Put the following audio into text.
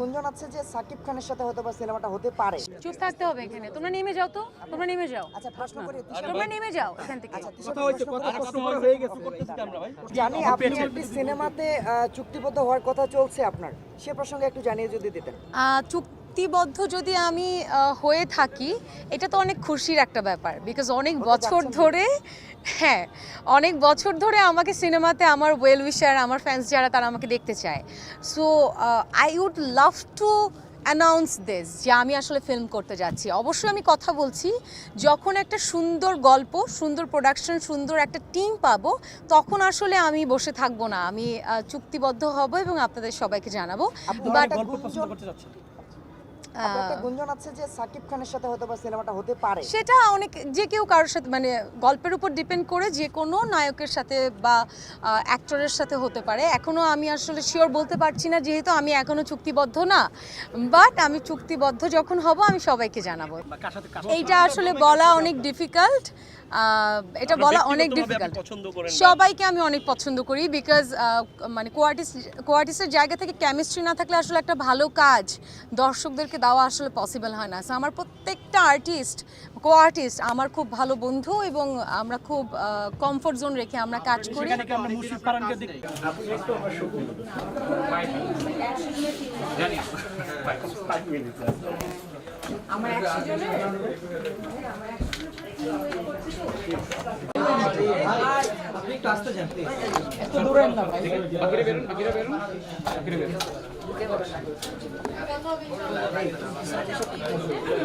গুঞ্জন আছে যে সাকিব খানের সাথে হয়তো বা সিনেমাটা হতে পারে। চুপ থাকতে হবে এখানে। তোমরা নেমে যাও তো। তোমরা নেমে যাও। আচ্ছা প্রশ্ন করি তোমরা নেমে যাও এখান থেকে। আচ্ছা, জানি আপনি একটি সিনেমাতে চুক্তিবদ্ধ হওয়ার কথা চলছে আপনার। সে প্রসঙ্গে একটু জানিয়ে যদি দিতেন। আহ, চুক্তিবদ্ধ যদি আমি হয়ে থাকি এটা তো অনেক খুশির একটা ব্যাপার বিকজ অনেক বছর ধরে হ্যাঁ অনেক বছর ধরে আমাকে সিনেমাতে আমার ওয়েল উইশার আমার ফ্যান্স যারা তারা আমাকে দেখতে চায়। So I would love to announce this যে আমি আসলে ফিল্ম করতে যাচ্ছি। অবশ্যই আমি কথা বলছি যখন একটা সুন্দর গল্প সুন্দর প্রোডাকশন সুন্দর একটা টিম পাবো তখন আসলে আমি বসে থাকব না। আমি চুক্তিবদ্ধ হব এবং আপনাদের সবাইকে জানাব। বাট একটা গুঞ্জন আছে যে সাকিব খানের সাথে হয়তো বা সিনেমাটা হতে পারে? সেটা অনেক যে কেউ কারোর সাথে মানে গল্পের উপর ডিপেন্ড করে যে কোনো নায়কের সাথে বা অ্যাক্টরের সাথে হতে পারে। এখনও আমি আসলে শিওর বলতে পারছি না যেহেতু আমি এখনও চুক্তিবদ্ধ না। বাট আমি চুক্তিবদ্ধ যখন হব আমি সবাইকে জানাব। এইটা আসলে বলা অনেক ডিফিকাল্ট এটা বলা অনেক ডিফিকাল্ট পছন্দ সবাইকে আমি অনেক পছন্দ করি বিকজ মানে কোয়ার্টিস্ট কোয়ার্টিসের জায়গা থেকে কেমিস্ট্রি না থাকলে আসলে একটা ভালো কাজ দর্শকদেরকে দেওয়া আসলে পসিবল হয় না। সো আমার প্রত্যেকটা আর্টিস্ট কো আর্টিস্ট আমার খুব ভালো বন্ধু এবং আমরা খুব কমফোর্ট জোন রেখে আমরা কাজ করি। আমার একটু আসতে যান একটু দূরে না ভাই। বাকিরা বেরুন বাকিরা বেরুন বাকিরা বেরুন